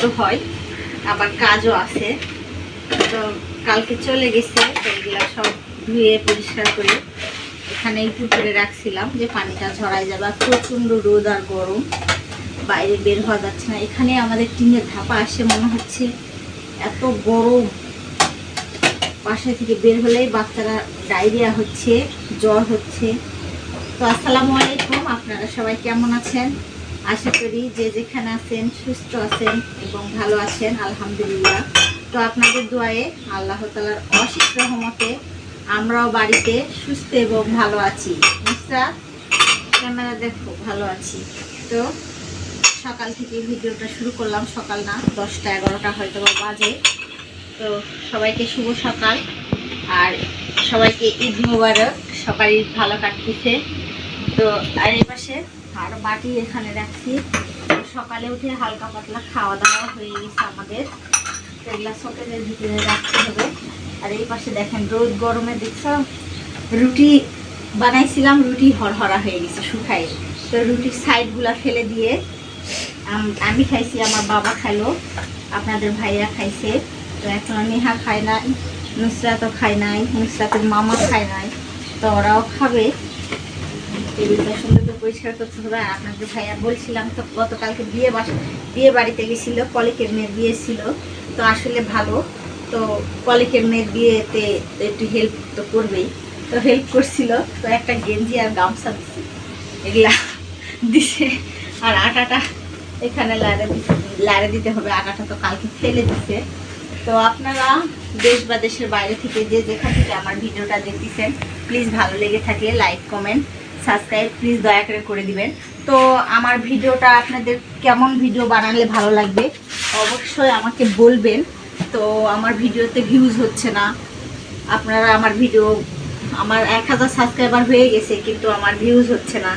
তো হয়, আবার কাজও আছে। তো কালকে চলে গেছে, তো এগুলা সব ধুয়ে পরিষ্কার করে এখানে একটু করে রাখছিলাম যে পানিটা ঝরাই যাবে। প্রচণ্ড রোদ আর গরম, বাইরে বের হওয়া যাচ্ছে না। এখানে আমাদের টিনের ধাপা আসে মনে হচ্ছে, এত গরম। বাসা থেকে বের হলেই বাচ্চারা ডায়রিয়া হচ্ছে, জ্বর হচ্ছে। তো আসসালামু আলাইকুম, আপনারা সবাই কেমন আছেন? আশা করি যে যেখানে আছেন, সুস্থ আছেন এবং ভালো আছেন, আলহামদুলিল্লাহ। তো আপনাদের দোয়ায়ে আল্লাহ তালার অশেষ রহমতে আমরাও বাড়িতে সুস্থ এবং ভালো আছি। মিস্টার, ক্যামেরা দেখো, ভালো আছি। তো সকাল থেকে ভিডিওটা শুরু করলাম, সকাল না, দশটা এগারোটা হয়তো বাজে। তো সবাইকে শুভ সকাল। আর সবাইকে ঈদ মুবারক ঈদ ভালো কাটতেছে। তো আর এই পাশে আর বাটি এখানে রাখছি। সকালে উঠে হালকা পাতলা খাওয়া দাওয়া হয়ে গেছে আমাদের। এগুলা সকেজের ভিতরে রাখতে হবে। আর এই পাশে দেখেন, রোদ গরমে দেখছ রুটি বানাইছিলাম, রুটি হরহরা হয়ে গেছে শুকাই তো রুটির সাইডগুলা ফেলে দিয়ে আমি খাইছি, আমার বাবা খাইলো, আপনাদের ভাইয়া খাইছে। তো এখন নেহা খায় নাই নুসরাতও খায় নাই, নুসরাতের মামা খায় নাই, তো ওরাও খাবে। টেবিলটা সুন্দর পরিষ্কার করতে হবে। আর আপনাদের ভাইয়া বলছিলাম তো গতকালকে বিয়ে বাসা বিয়ে বাড়িতে গেছিল, কলিকের মেয়ের বিয়ে ছিল তো আসলে ভালো। তো কলিকের মেয়ের বিয়েতে একটু হেল্প তো করবেই। তো হেল্প করছিল। তো একটা গেঞ্জি আর গামছা দিছে। এগুলা দিছে। আর আটাটা এখানে দিতে- লাড়ে দিতে হবে। আটাটা তো কালকে ফেলে দিছে। তো আপনারা দেশ বা দেশের বাইরে থেকে যে যেখান থেকে আমার ভিডিওটা দেখতেছেন প্লিজ ভালো লেগে থাকলে লাইক কমেন্ট সাবস্ক্রাইব প্লিজ দয়া করে করে দিবেন। তো আমার ভিডিওটা আপনাদের কেমন ভিডিও বানালে ভালো লাগবে অবশ্যই আমাকে বলবেন। তো আমার ভিডিওতে ভিউজ হচ্ছে না। আপনারা আমার ভিডিও, আমার এক হাজার সাবস্ক্রাইবার হয়ে গেছে কিন্তু আমার ভিউজ হচ্ছে না।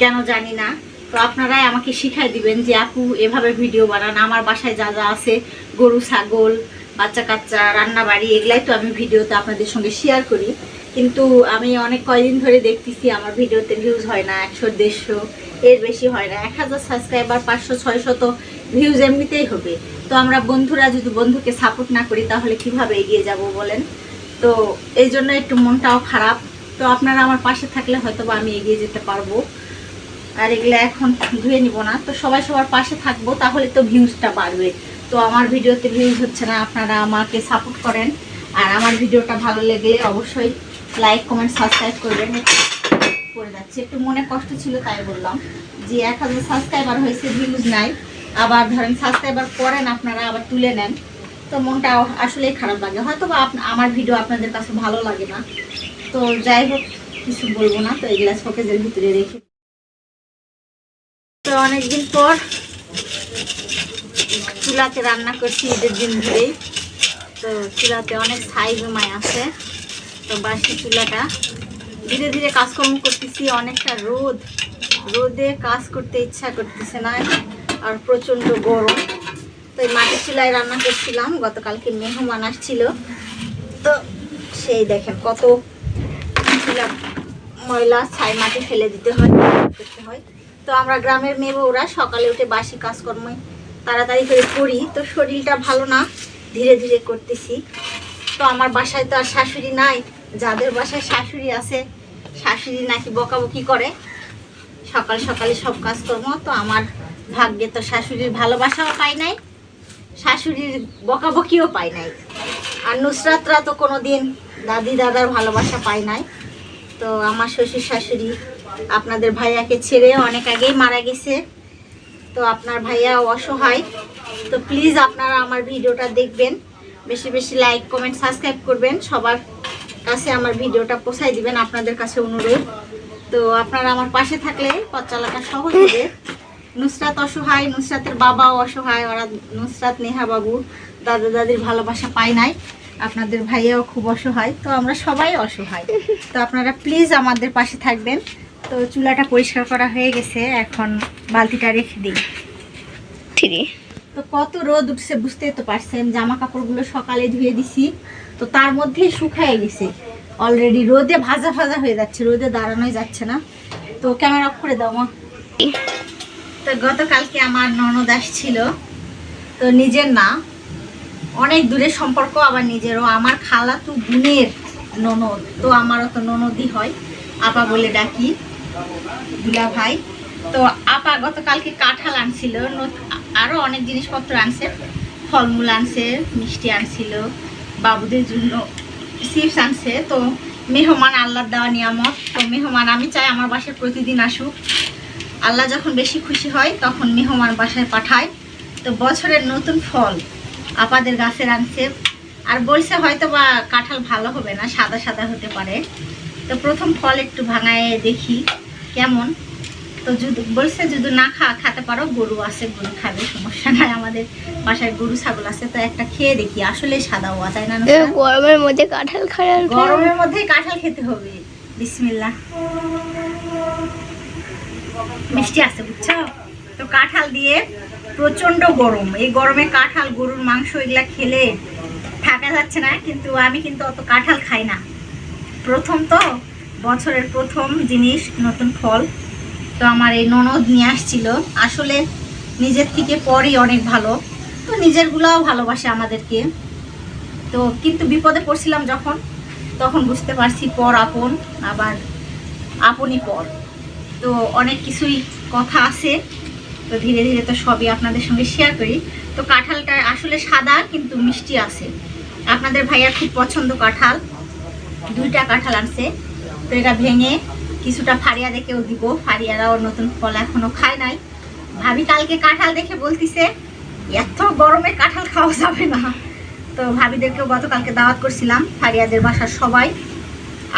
কেন জানি না। তো আপনারাই আমাকে শিখাই দিবেন যে আপু এভাবে ভিডিও বানান। আমার বাসায় যা যা আছে, গরু, ছাগল বাচ্চা কাচ্চা রান্না বাড়ি এগুলাই তো আমি ভিডিওতে আপনাদের সঙ্গে শেয়ার করি। কিন্তু আমি অনেক কয়দিন ধরে দেখতেছি আমার ভিডিওতে ভিউজ হয় না, একশো, দেড়শো, এর বেশি হয় না। এক হাজার সাবস্ক্রাইবার পাঁচশো ছয়শো তো ভিউজ এমনিতেই হবে। তো আমরা বন্ধুরা যদি বন্ধুকে সাপোর্ট না করি, তাহলে কীভাবে এগিয়ে যাব বলেন? তো এই জন্য একটু মনটাও খারাপ। তো আপনারা আমার পাশে থাকলে হয়তো বা আমি এগিয়ে যেতে পারব। আর এগুলো এখন ধুয়ে নিব না। তো সবাই সবার পাশে থাকব, তাহলে তো ভিউজটা বাড়বে। তো আমার ভিডিওতে ভিউজ হচ্ছে না, আপনারা আমাকে সাপোর্ট করেন। আর আমার ভিডিওটা ভালো লাগলে অবশ্যই লাইক কমেন্ট সাবস্ক্রাইব করবেন। করে যাচ্ছে। একটু মনে কষ্ট ছিল, তাই বললাম। যে এক হাজার সাবস্ক্রাইবার হয়েছে ভিউজ নাই। আবার ধরেন সাবস্ক্রাইবার করেন আপনারা, আবার তুলে নেন। তো মনটা আসলেই খারাপ লাগে। হয়তো বা আমার ভিডিও আপনাদের কাছে ভালো লাগে না। তো যাই হোক, কিছু বলব না। তো এগুলা শোকেজের ভিতরে রেখে তো অনেকদিন পর চুলাতে রান্না করছি ঈদের দিন ধরেই। তো চুলাতে অনেক ছাই জমায় আছে। তো বাসি চুলাটা। ধীরে ধীরে কাজকর্ম করতেছি, অনেকটা রোদ। রোদে কাজ করতে ইচ্ছা করতেছে না, আর প্রচণ্ড গরম। তো এই মাটির চুলায় রান্না করছিলাম, গতকালকে মেহমান আসছিল। তো সেই দেখেন কত চুলা ময়লা, ছাই মাটি ফেলে দিতে হয় করতে হয়। তো আমরা গ্রামের মেয়ে বউরা সকালে উঠে বাসি কাজকর্ম তাড়াতাড়ি করে করি। তো শরীরটা ভালো না, ধীরে ধীরে করতেছি। তো আমার বাসায় তো আর শাশুড়ি নাই যাদের বাসায় শাশুড়ি আছে, শাশুড়ি নাকি বকাবকি করে। সকাল সকালে সব কাজকর্ম, তো আমার ভাগ্যে তো শাশুড়ির ভালোবাসাও পাই নাই, শাশুড়ির বকাবকিও পাই নাই। আর নুসরাতরা তো কোনো দিন দাদি দাদার ভালোবাসা পায় নাই। তো আমার শ্বশুর শাশুড়ি, আপনাদের ভাইয়াকে ছেড়ে অনেক আগেই মারা গেছে। তো আপনার ভাইয়া অসহায়। তো প্লিজ আপনারা আমার ভিডিওটা দেখবেন। বেশি বেশি লাইক কমেন্ট সাবস্ক্রাইব করবেন। সবার কাছে আমার ভিডিওটা পৌঁছাই দিবেন আপনাদের কাছে অনুরোধ। তো আপনারা আমার পাশে থাকলে পথ চালাটা সহজ হবে। নুসরাত অসহায় নুসরাতের বাবাও অসহায় ওরা নুসরাত নেহা বাবু দাদা দাদির ভালোবাসা পায় নাই। আপনাদের ভাইয়াও খুব অসহায় তো আমরা সবাই অসহায়। তো আপনারা প্লিজ আমাদের পাশে থাকবেন। তো চুলাটা পরিষ্কার করা হয়ে গেছে এখন বালতিটা রেখে দিই। ঠিক। তো কত রোদ উঠছে বুঝতেই তো পারছেন জামা কাপড়গুলো সকালে ধুয়ে দিছি। তো তার মধ্যেই শুকায় গেছে। অলরেডি রোদে ভাজা ভাজা হয়ে যাচ্ছে, রোদে দাঁড়ানোই যাচ্ছে না। তো ক্যামেরা অফ করে দাও মা। তো গতকালকে আমার ননদ আসছিল। তো নিজের না, অনেক দূরের সম্পর্ক, আবার নিজেরও। আমার খালা তো বোনের ননদ, তো আমারও তো ননদই হয়। আপা বলে ডাকি, দুলা ভাই। তো আপা গতকালকে কাঁঠাল আনছিল নত- আরও অনেক জিনিসপত্র আনছে। ফলমূল আনছে, মিষ্টি আনছিল। বাবুদের জন্য চিপস আনছে। তো মেহমান আল্লাহর দেওয়া নিয়ামত। তো মেহমান, আমি চাই আমার বাসায় প্রতিদিন আসুক। আল্লাহ যখন বেশি খুশি হয়, তখন মেহমান বাসায় পাঠায়। তো বছরের নতুন ফল আপাদের গাছের আনছে। আর বলছে হয়তো বা কাঁঠাল ভালো হবে না, সাদা সাদা হতে পারে। তো প্রথম ফল একটু ভাঙায় দেখি, কেমন? তো যদি বলছে যদি না খা খেতে পারো গরু আছে গরু খাবে সমস্যা নাই। আমাদের বাসায় গরু ছাগল আছে তো একটা খেয়ে দেখি। আসলে সাদা হওয়া যায় না গরমের মধ্যে কাঁঠাল খাওয়ার গরমের মধ্যে কাঁঠাল খেতে হবে। বিসমিল্লাহ। মিষ্টি আছে বুঝছ? তো কাঁঠাল দিয়ে প্রচণ্ড গরম। এই গরমে কাঁঠাল গরুর মাংস এগুলা খেলে থাকা যাচ্ছে না কিন্তু আমি কিন্তু অত কাঁঠাল খাই না। প্রথম তো বছরের প্রথম জিনিস নতুন ফল। তো আমার এই ননদ নিয়ে আসছিল। আসলে নিজের থেকে পরই অনেক ভালো। তো নিজেরগুলাও ভালোবাসে আমাদেরকে। তো কিন্তু বিপদে পড়ছিলাম যখন, তখন বুঝতে পারছি পর আপন, আবার আপনই পর। তো অনেক কিছুই কথা আছে। তো ধীরে ধীরে তো সবই আপনাদের সঙ্গে শেয়ার করি। তো কাঁঠালটা আসলে সাদা কিন্তু মিষ্টি আছে। আপনাদের ভাইয়ার খুব পছন্দ কাঁঠাল। দুইটা কাঁঠাল আনছে। তো এটা ভেঙে কিছুটা ফারিয়া দেখেও দিব। ফারিয়ারাও নতুন ফল এখনও খায় নাই। ভাবি কালকে কাঁঠাল দেখে বলতিছে, এত গরমে কাঁঠাল খাওয়া যাবে না। তো ভাবিদেরকেও গতকালকে দাওয়াত করছিলাম, ফারিয়াদের বাসার সবাই।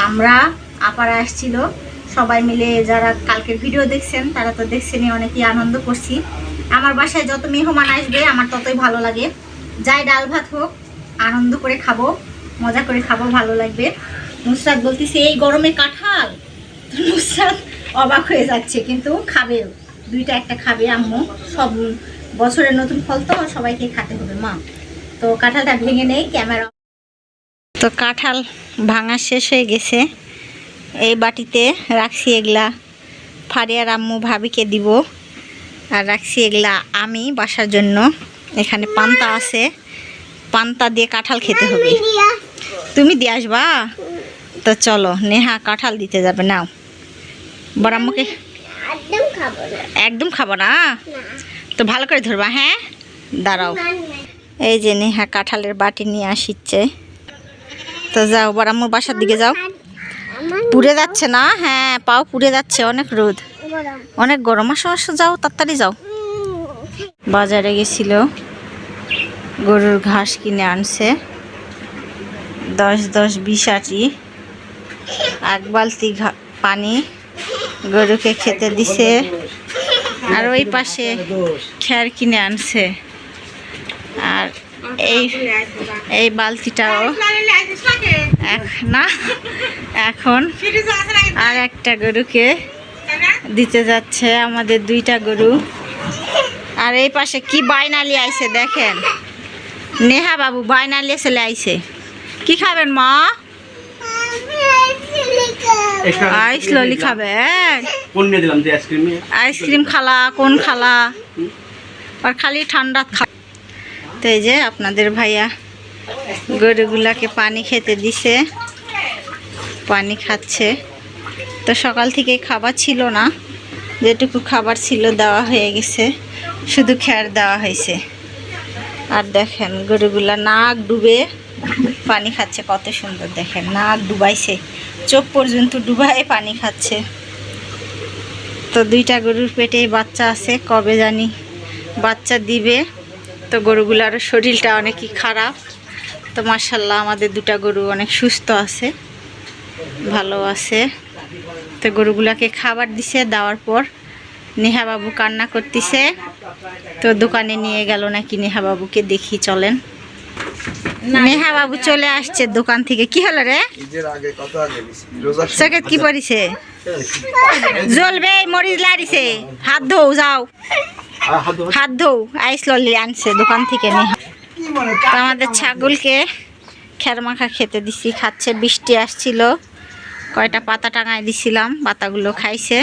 আমরা, আপারা আসছিল, সবাই মিলে যারা কালকের ভিডিও দেখছেন, তারা তো দেখছেনই, অনেকেই আনন্দ করছি। আমার বাসায় যত মেহমান আসবে, আমার ততই ভালো লাগে। যাই ডাল ভাত হোক, আনন্দ করে খাব, মজা করে খাব, ভালো লাগবে। নুসরাত বলতেছে, এই গরমে কাঁঠাল? নুসরাত অবাক হয়ে যাচ্ছে, কিন্তু খাবে, দুইটা একটা খাবে আম্মু। সব বছরের নতুন ফল তো সবাইকে খাতে হবে, মা। তো কাঁঠালটা ভেঙে নেই, ক্যামেরা তো কাঁঠাল ভাঙা শেষ হয়ে গেছে। এই বাটিতে রাখছি এগুলা। ফারিয়ার আম্মু ভাবিকে দিব। আর রাখছি এগুলা আমি বাসার জন্য। এখানে পান্তা আছে। পান্তা দিয়ে কাঁঠাল খেতে হবে। তুমি দিয়ে আসবা? তো চলো, নেহা কাঁঠাল দিতে যাবে, নাও। বড় আম্মুকে একদম খাব না। একদম খাব না? তো ভালো করে ধরবা হ্যাঁ? দাঁড়াও। এই যে নেহা কাঁঠালের বাটি নিয়ে আসিচ্ছে। তো যাও বরাম্মুর বাসার দিকে যাও। পুড়ে যাচ্ছে না? হ্যাঁ পাও পুড়ে যাচ্ছে অনেক রোদ। অনেক গরম। আসো আসো যাও তাড়াতাড়ি যাও। বাজারে গেছিল গরুর ঘাস কিনে আনছে। দশ দশ বিশ আটি এক বালতি পানি। গরুকে খেতে দিছে। আর ওই পাশে খ্যার কিনে আনছে। আর এই এই বালতিটাও না, এখন আর একটা গরুকে দিতে যাচ্ছে আমাদের দুইটা গরু। আর এই পাশে কি বাইনালি আইছে দেখেন। নেহা বাবু বাইনালি চলে আইছে। কি খাবেন মা? আইস ললি খাবেন কোন নিয়ে দিলাম যে আইসক্রিম আইসক্রিম খালা কোন খালা? আর খালি ঠান্ডা খা তো এই যে আপনাদের ভাইয়া গরুগুলাকে পানি খেতে দিছে পানি খাচ্ছে। তো সকাল থেকে খাবার ছিল না যেটুকু খাবার ছিল দেওয়া হয়ে গেছে শুধু খ্যার দেওয়া হয়েছে। আর দেখেন গরুগুলা নাক ডুবে। পানি খাচ্ছে, কত সুন্দর দেখেন। নাক ডুবাইছে। চোখ পর্যন্ত ডুবাই পানি খাচ্ছে। তো দুইটা গরুর পেটে বাচ্চা আছে, কবে জানি বাচ্চা দিবে। তো গরুগুলার শরীরটা অনেকই খারাপ। তো মার্শাল্লাহ আমাদের দুটা গরু অনেক সুস্থ আছে, ভালো আছে। তো গরুগুলাকে খাবার দিছে, দেওয়ার পর নেহা বাবু কান্না করতেছে। তো দোকানে নিয়ে গেল নাকি নেহা বাবুকে, দেখি চলেন। নেহা বাবু চলে আসছে দোকান থেকে। কি হলো রে? ঈদের আগে কত আগে দিছি রোজা সকেট কি পরিছে জ্বলবে মরিচ লাড়িছে। হাত ধো যাও। হাত ধো আইস ললি আনছে দোকান থেকে নেহা। তো আমাদের ছাগলকে খের মাখা খেতে দিছি খাচ্ছে বৃষ্টি আসছিল। কয়টা পাতা টাঙায় দিছিলাম পাতাগুলো খাইছে।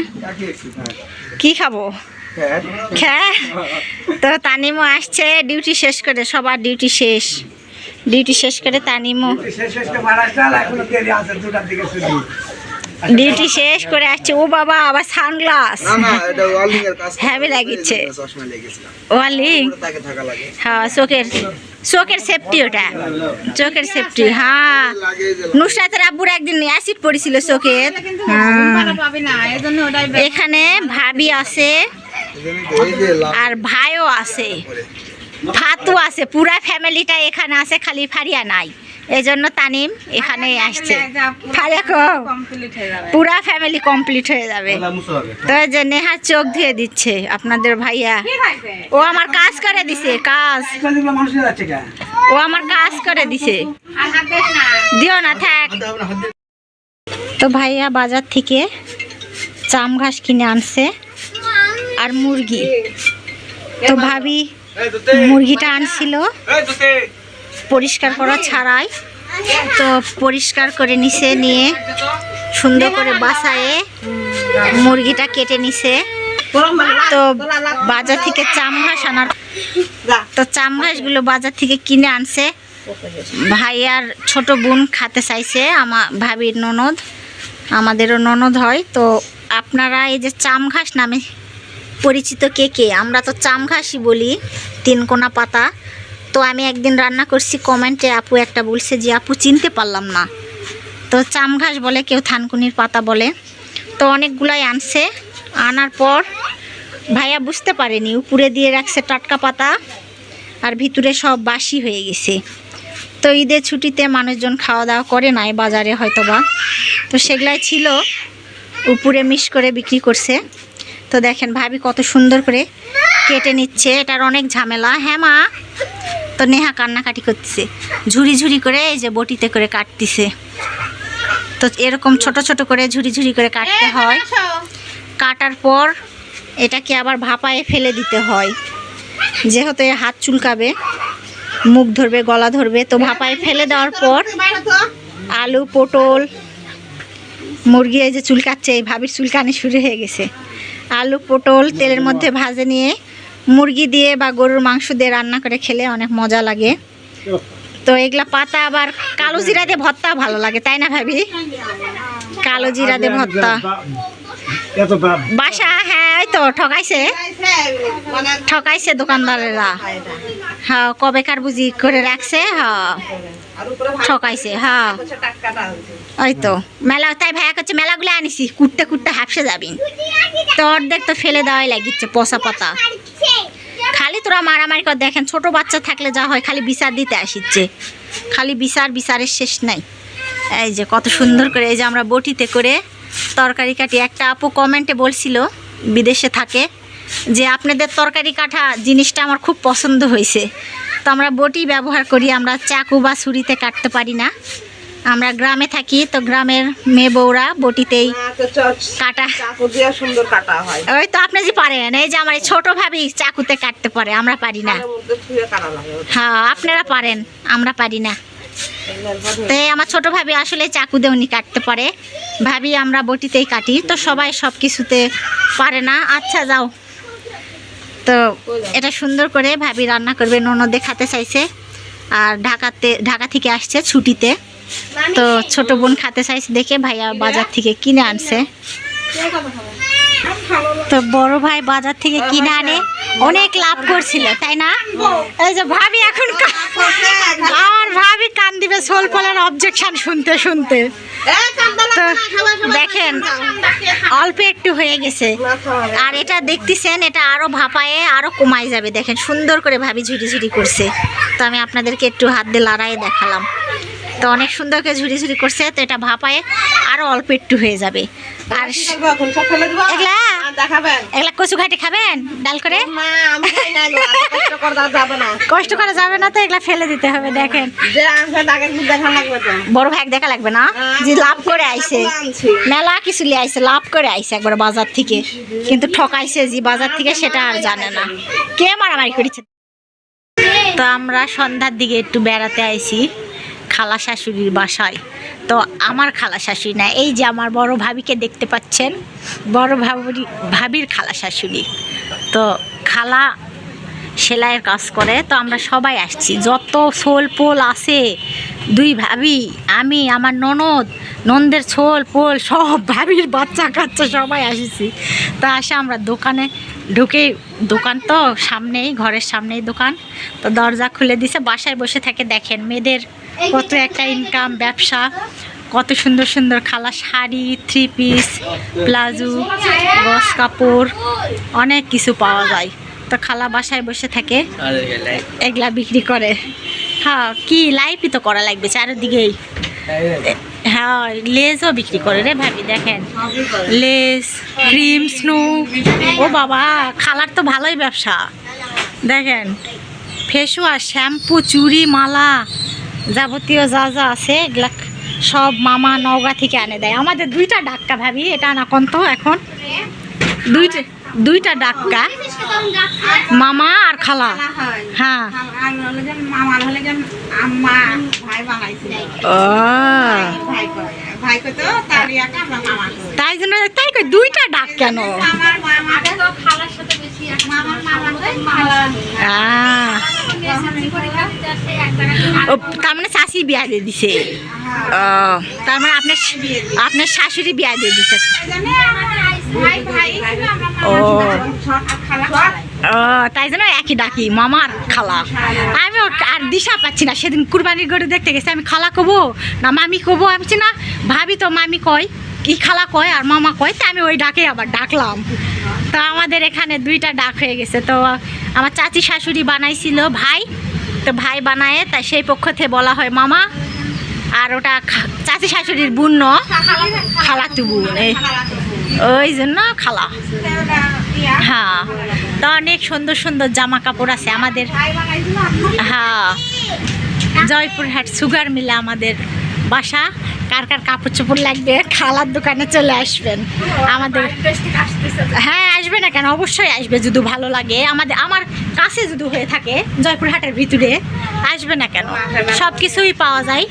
কি খাব? তো তানিমও আসছে ডিউটি শেষ করে সবার ডিউটি শেষ। ডিউটি শেষ করে তানিমও ছুটি ডিউটি শেষ করে আসছে। ও বাবা আবার সানগ্লাস। হ্যাভি না এটা ওয়ার্ল্ডিং এর কাজ লাগিচ্ছে। ওয়ালিং হ্যাঁ চোখের চোখের সেফটি ওটা। চোখের সেফটি হ্যাঁ। নুসরাতের আব্বুর একদিন অ্যাসিড পড়েছিল চোখের। হ্যাঁ। এখানে ভাবি আছে আর ভাইও আছে। ফাতু আছে পুরা ফ্যামিলিটা এখানে আছে খালি ফারিয়া নাই। এই জন্য তানিম এখানে আসছে। পুরা ফ্যামিলি কমপ্লিট হয়ে যাবে। তো এই যে নেহার চোখ ধুয়ে দিচ্ছে আপনাদের ভাইয়া। ও আমার কাজ করে দিছে কাজ। ও আমার কাজ করে দিছে। দিও না থাক। তো ভাইয়া বাজার থেকে চাম ঘাস কিনে আনছে। আর মুরগি। তো ভাবি মুরগিটা আনছিল। পরিষ্কার করা ছাড়াই। তো পরিষ্কার করে নিছে, নিয়ে সুন্দর করে বাসায়ে মুরগিটা কেটে নিছে। তো বাজার থেকে চাম ঘাস আনার তো চাম ঘাসগুলো বাজার থেকে কিনে আনছে। ভাইয়ার ছোট বোন খাতে চাইছে আমার ভাবির ননদ। আমাদেরও ননদ হয়। তো আপনারা এই যে চাম ঘাস নামে পরিচিত কে কে? আমরা তো চাম ঘাসই বলি তিনকোনা পাতা। তো আমি একদিন রান্না করছি, কমেন্টে আপু একটা বলছে যে, আপু, চিনতে পারলাম না। তো চাম ঘাস বলে, কেউ থানকুনির পাতা বলে। তো অনেকগুলাই আনছে। আনার পর ভাইয়া বুঝতে পারেনি, উপরে দিয়ে রাখছে টাটকা পাতা আর ভিতরে সব বাসি হয়ে গেছে। তো ঈদের ছুটিতে মানুষজন খাওয়া দাওয়া করে নাই, বাজারে হয়তো বা তো সেগুলাই ছিল, উপরে মিশ করে বিক্রি করছে। তো দেখেন ভাবি কত সুন্দর করে কেটে নিচ্ছে এটার অনেক ঝামেলা। হ্যাঁ মা? তো নেহা কান্নাকাটি করতেছে। ঝুড়ি ঝুড়ি করে এই যে বটিতে করে কাটতিছে। তো এরকম ছোট ছোট করে ঝুড়ি ঝুড়ি করে কাটতে হয়। কাটার পর এটাকে আবার ভাপায়ে ফেলে দিতে হয়। যেহেতু হাত চুলকাবে মুখ ধরবে গলা ধরবে তো ভাপায় ফেলে দেওয়ার পর আলু পটল মুরগি এই যে চুলকাচ্ছে এই ভাবির চুলকানি শুরু হয়ে গেছে। আলু, পটল তেলের মধ্যে ভাজে নিয়ে মুরগি দিয়ে বা গরুর মাংস দিয়ে রান্না করে খেলে অনেক মজা লাগে। তো এগুলা পাতা আবার কালো জিরা দিয়ে ভর্তা ভালো লাগে, তাই না ভাবি? কালো জিরা দিয়ে ভর্তা। বাসা হ্যাঁ ওই তো, ঠকাইছে। ঠকাইছে দোকানদারেরা। হ্যাঁ কবেকার বুঝি করে রাখছে হ্যাঁ। ঠকাইছে হ্যাঁ। ওই তো মেলা তাই ভাইয়া করছে মেলাগুলো আনিছি কুটতে কুটতে হাফসে যাবি। তো অর্ধেক তো ফেলে দেওয়াই লাগিচ্ছে পচা পাতা। খালি তোরা মারামারি করে দেখেন ছোট বাচ্চা থাকলে যা হয় খালি বিচার দিতে আসিচ্ছে। খালি বিচার বিচারের শেষ নাই। এই যে কত সুন্দর করে এই যে আমরা বটিতে করে তরকারি কাটি একটা আপু কমেন্টে বলছিল বিদেশে থাকে যে আপনাদের তরকারি কাটা জিনিসটা আমার খুব পছন্দ হয়েছে। তো আমরা বটি ব্যবহার করি আমরা চাকু বা ছুরিতে কাটতে পারি না। আমরা গ্রামে থাকি তো গ্রামের মেয়ে বউরা বটিতেই কাটা। সুন্দর কাটা হয়। ওই তো আপনি যে পারেন এই যে আমার ছোট ভাবি চাকুতে কাটতে পারে আমরা পারি না। হ্যাঁ আপনারা পারেন আমরা পারি না। তো এই আমার ছোট ভাবি আসলে চাকু দিয়ে উনি কাটতে পারে। ভাবি আমরা বটিতেই কাটি তো সবাই সব কিছুতে পারে না। আচ্ছা যাও। তো এটা সুন্দর করে ভাবি রান্না করবে, ননদে খাতে চাইছে। আর ঢাকাতে, ঢাকা থেকে আসছে ছুটিতে। তো ছোট বোন খাতে চাইছে দেখে ভাইয়া বাজার থেকে কিনে আনছে। তো বড় ভাই বাজার থেকে কিনে আনে। অনেক লাভ করছিল, তাই না? এই যে ভাবি এখন আমার ভাবি কান দিবে সোল ফলের অবজেকশন শুনতে শুনতে। দেখেন, অল্প একটু হয়ে গেছে। আর এটা দেখতেছেন, এটা আরও ভাপায়ে আরও কমাই যাবে। দেখেন, সুন্দর করে ভাবি ঝুড়ি ঝুড়ি করছে। তো আমি আপনাদেরকে একটু হাত দিয়ে লড়াইয়ে দেখালাম। তো অনেক সুন্দর করে ঝুড়ি ঝুড়ি করছে তো এটা ভাপায়ে আরও অল্প একটু হয়ে যাবে। আর এগুলা দেখাবেন? এগুলা কচু ঘাটে খাবেন? ডাল করে? কষ্ট করে যাবে না। কষ্ট করা যাবে না তো এগুলা ফেলে দিতে হবে দেখেন। বড় ভাই দেখা লাগবে না? যে লাভ করে আইছে। মেলা কিছু লিয়ে আইছে লাভ করে আইছে একবার বাজার থেকে। কিন্তু ঠকাইছে যে বাজার থেকে সেটা আর জানে না। কে মারামারি করেছে? তো আমরা সন্ধ্যার দিকে একটু বেড়াতে আইছি। খালা শাশুড়ির বাসায়। তো আমার খালা শাশুড়ি না, এই যে আমার বড় ভাবিকে দেখতে পাচ্ছেন, বড় ভাবি ভাবির খালা শাশুড়ি। তো খালা সেলাইয়ের কাজ করে, তো আমরা সবাই আসছি। যত ছোল পোল আছে, দুই ভাবি, আমি, আমার ননদ, ননদের ছোল পোল, সব ভাবির বাচ্চা কাচ্চা সবাই আসিছি। তা আসে আমরা দোকানে ঢুকে, দোকান তো সামনেই, ঘরের সামনেই দোকান। তো দরজা খুলে দিছে, বাসায় বসে থাকে দেখেন মেয়েদের কত একটা ইনকাম ব্যবসা, কত সুন্দর সুন্দর খালা শাড়ি থ্রি পিস প্লাজো, গস কাপড়, অনেক কিছু পাওয়া যায়। তো খালা বাসায় বসে থাকে, এগুলা বিক্রি করে। হ্যাঁ কি লাইফই তো করা লাগবে চারিদিকেই। হ্যাঁ লেজও বিক্রি করে রে ভাবি, দেখেন। লেস ক্রিম স্নো ও বাবা, খালার তো ভালোই ব্যবসা। দেখেন, ফেসওয়াশ, শ্যাম্পু, চুড়ি, মালা। যাবতীয় যা যা আছে এগুলা সব মামা নওগাঁ থেকে আনে দেয়। আমাদের দুইটা ডাক্কা ভাবি এটা না কোন তো এখন। দুইটা দুইটা ডাক্কা মামা আর খালা। হ্যাঁ। তাই জন্য তাই দুইটা ডাক কেন? তার মানে শাশি বিয়া দিয়ে দিছে। ও তার মানে আপনার আপনার শাশুড়ি বিয়া দিয়ে দিছে। ও তাই জন্য একই ডাকি মামার খালা। আমি আর দিশা পাচ্ছি না সেদিন কুরবানির গরু দেখতে গেছি আমি খালা কবো না মামি কবো আমি না ভাবি তো মামি কয়। কি খালা কয় আর মামা কয়, তা আমি ওই ডাকে আবার ডাকলাম। তো আমাদের এখানে দুইটা ডাক হয়ে গেছে। তো আমার চাচি শাশুড়ি বানাইছিল ভাই, তো ভাই বানায় তাই সেই পক্ষ থেকে বলা হয় মামা। আর ওটা চাচি শাশুড়ির বোন ন খালাতু বোন ওই জন্য খালা। হ্যাঁ তো অনেক সুন্দর সুন্দর জামা কাপড় আছে আমাদের। হ্যাঁ জয়পুরহাট সুগার মিলে আমাদের বাসা, কার কার কাপড় চোপড় লাগবে, খালার দোকানে চলে আসবেন। আমাদের হ্যাঁ আসবে না কেন? অবশ্যই আসবে যদি ভালো লাগে। আমাদের আমার কাছে যদি হয়ে থাকে, জয়পুরহাটের ভিতরে, আসবে না কেন? সব কিছুই পাওয়া যায়।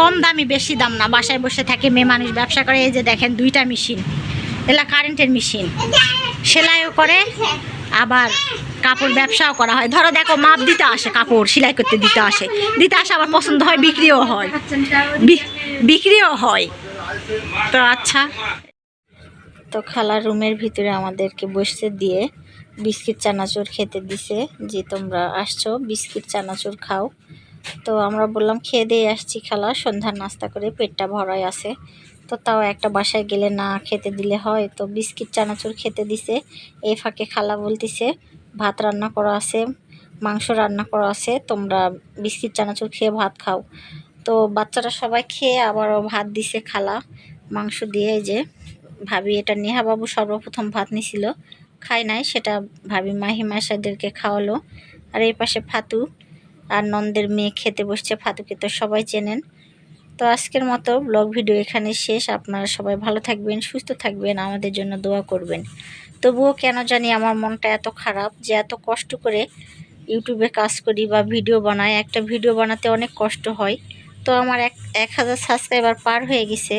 কম দামি, বেশি দাম না। বাসায় বসে থাকে মেয়ে মানুষ, ব্যবসা করে। এই যে দেখেন, দুইটা মেশিন। এলা কারেন্টের মেশিন। সেলাইও করে। আবার কাপড় ব্যবসাও করা হয়। ধরো দেখো, মাপ দিতে আসে কাপড়, সেলাই করতে দিতে আসে। দিতে আসে, আবার পছন্দ হয়, বিক্রিও হয়। বিক্রিও হয়। তো আচ্ছা। তো খালার রুমের ভিতরে আমাদেরকে বসতে দিয়ে বিস্কিট, চানাচুর খেতে দিছে। যে তোমরা আসছো, বিস্কিট, চানাচুর খাও। তো আমরা বললাম, খেয়ে দিয়ে আসছি খালা। সন্ধ্যার নাস্তা করে পেটটা ভরাই আছে। তো তাও একটা বাসায় গেলে না খেতে দিলে হয়। তো বিস্কিট, চানাচুর খেতে দিছে। এই ফাঁকে খালা বলতিছে, ভাত রান্না করা আছে, মাংস রান্না করা আছে, তোমরা বিস্কিট, চানাচুর খেয়ে ভাত খাও। তো বাচ্চারা সবাই খেয়ে আবারও ভাত দিছে খালা। মাংস দিয়ে যে ভাবি, এটা নেহা বাবু সর্বপ্রথম ভাত নিছিল। খায় নাই, সেটা ভাবি মাহিমা সাদেরকে খাওয়ালো। আর এই পাশে ফাতু আর নন্দের মেয়ে খেতে বসছে। ফাতুকে তো সবাই চেনেন। তো আজকের মতো ব্লগ ভিডিও এখানে শেষ। আপনারা সবাই ভালো থাকবেন, সুস্থ থাকবেন, আমাদের জন্য দোয়া করবেন। তবুও কেন জানি আমার মনটা এত খারাপ যে এত কষ্ট করে ইউটিউবে কাজ করি বা ভিডিও বানাই। একটা ভিডিও বানাতে অনেক কষ্ট হয়। তো আমার এক এক হাজার সাবস্ক্রাইবার পার হয়ে গেছে।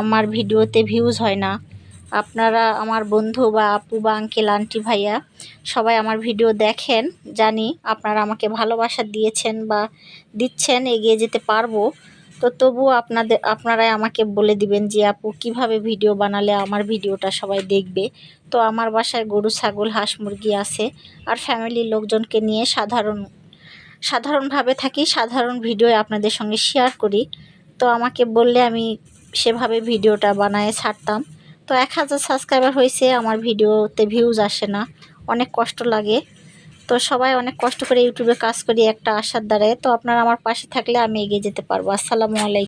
আমার ভিডিওতে ভিউজ হয় না। আপনারা, আমার বন্ধু বা আপু বা আঙ্কেল আন্টি ভাইয়া সবাই আমার ভিডিও দেখেন, জানি আপনারা আমাকে ভালোবাসা দিয়েছেন বা দিচ্ছেন, এগিয়ে যেতে পারব। তো তবুও আপনাদের, আপনারাই আমাকে বলে দিবেন যে আপু, কীভাবে ভিডিও বানালে আমার ভিডিওটা সবাই দেখবে? তো আমার বাসায় গরু, ছাগল, হাঁস মুরগি আছে। আর ফ্যামিলির লোকজনকে নিয়ে সাধারণ, সাধারণভাবে থাকি, সাধারণ ভিডিও আপনাদের সঙ্গে শেয়ার করি। তো আমাকে বললে আমি সেভাবে ভিডিওটা বানায় ছাড়তাম। তো এক হাজার সাবস্ক্রাইবার হয়েছে আমার ভিডিওতে ভিউজ আসে না। অনেক কষ্ট লাগে। তো সবাই অনেক কষ্ট করে ইউটিউবে কাজ করি একটা আশার দ্বারায়। তো আপনারা আমার পাশে থাকলে আমি এগিয়ে যেতে পারব। আসসালামু আলাইকুম।